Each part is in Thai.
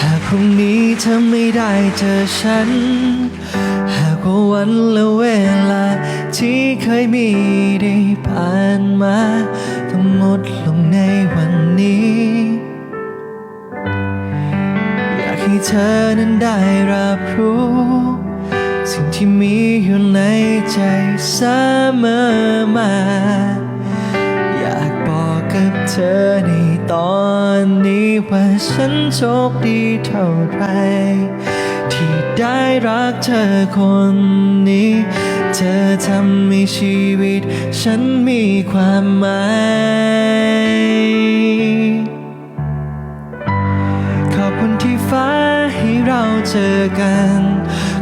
หากพรุ่งนี้เธอไม่ได้เจอฉัน หากว่าวันและเวลาที่เคยมีได้ผ่านมาต้งหมดลงในวันนี้ อยากให้เธอนั้นได้รับรู้ สิ่งที่มีอยู่ในใจเสมอมา อยากบอกกับเธอใน ตอนนี้ว่าฉันโชคดีเท่าไร ที่ได้รักเธอคนนี้ เธอทำให้ชีวิต ฉันมีความหมายขอบคุณที่ฟ้าให้เราเจอกัน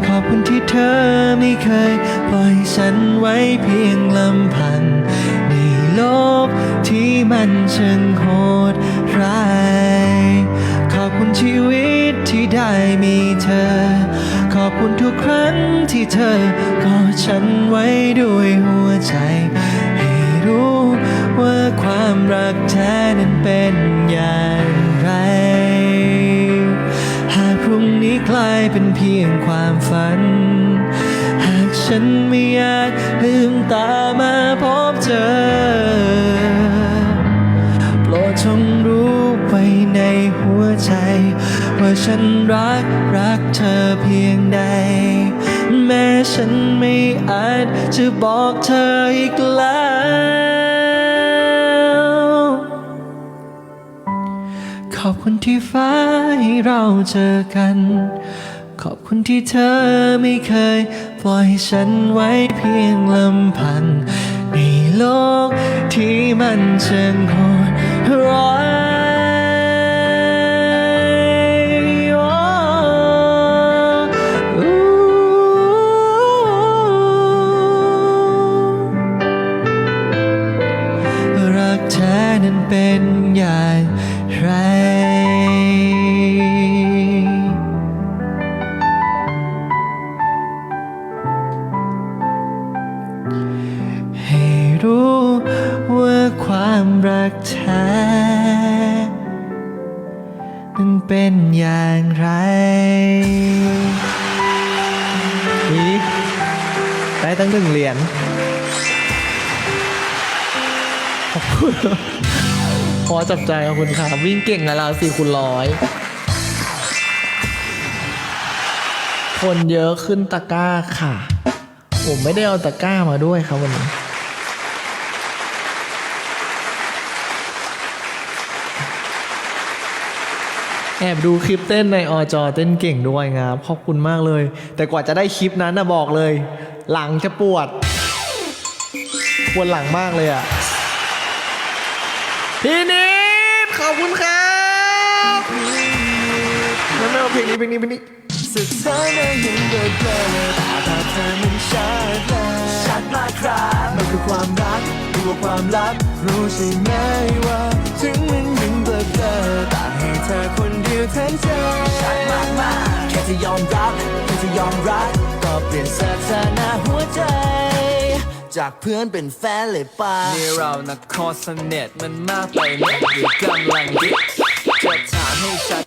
ขอบคุณที่เธอไม่เคย ปล่อยฉันไว้เพียงลำพัง มันช่างโหดร้าย ขอบคุณชีวิตที่ได้มีเธอ ขอบคุณทุกครั้งที่เธอกอดฉันไว้ด้วยหัวใจ ให้รู้ว่าความรักแท้นั้นเป็นอย่างไร หากพรุ่งนี้กลายเป็นเพียงความฝันหากฉันไม่อยากลืมตามาพบเจอ ว่าฉันรักรักเธอเพียงใด แม้ฉันไม่อาจจะบอกเธออีกแล้ว ขอบคุณที่ฟ้าให้เราเจอกัน ขอบคุณที่เธอไม่เคย ปล่อยฉันไว้เพียงลำพังในโลกที่มันช่างโหดร้าย นั้นเป็นอย่างไรให้รู้ว่าความรักแท้นั้นเป็นอย่างไรนี่ได้ตั้งหนึ่งเหรียญ พอจับใจขอบคุณค่ะ วิ่งเก่งนะเราสี่คูณร้อยคนเยอะขึ้นตะกร้าค่ะ ผมไม่ได้เอาตะกร้ามาด้วยครับวันนี้แอบดูคลิปเต้นในอจอเต้นเก่งด้วยครับขอบคุณมากเลย แต่กว่าจะได้คลิปนั้นนะบอกเลย หลังจะปวด ปวดหลังมากเลยอะ พี่นิดขอบคุณครับแล้วไม่เอาเพลงนี้เพลงนี้เพลงนี้สุดท้ายได้ยินเบอร์เบลอแต่ภาพเธอมันชัดเลยชัดมากครับมันคือความรักรู้ว่าความลับรู้ใช่ไหมว่า ถึงมันยังเบลอเบลอแต่ให้เธอคนเดียวทั้งใจชัดมากมากแค่จะยอมรับแค่จะยอมรักก็เปลี่ยนสถานะหัวใจ จากเพื่อนเป็นแฟนเลยป่ะนี่เรานะคอสเน็ตมันมากไปไหมหรือกำลังดิจะถามให้ชัด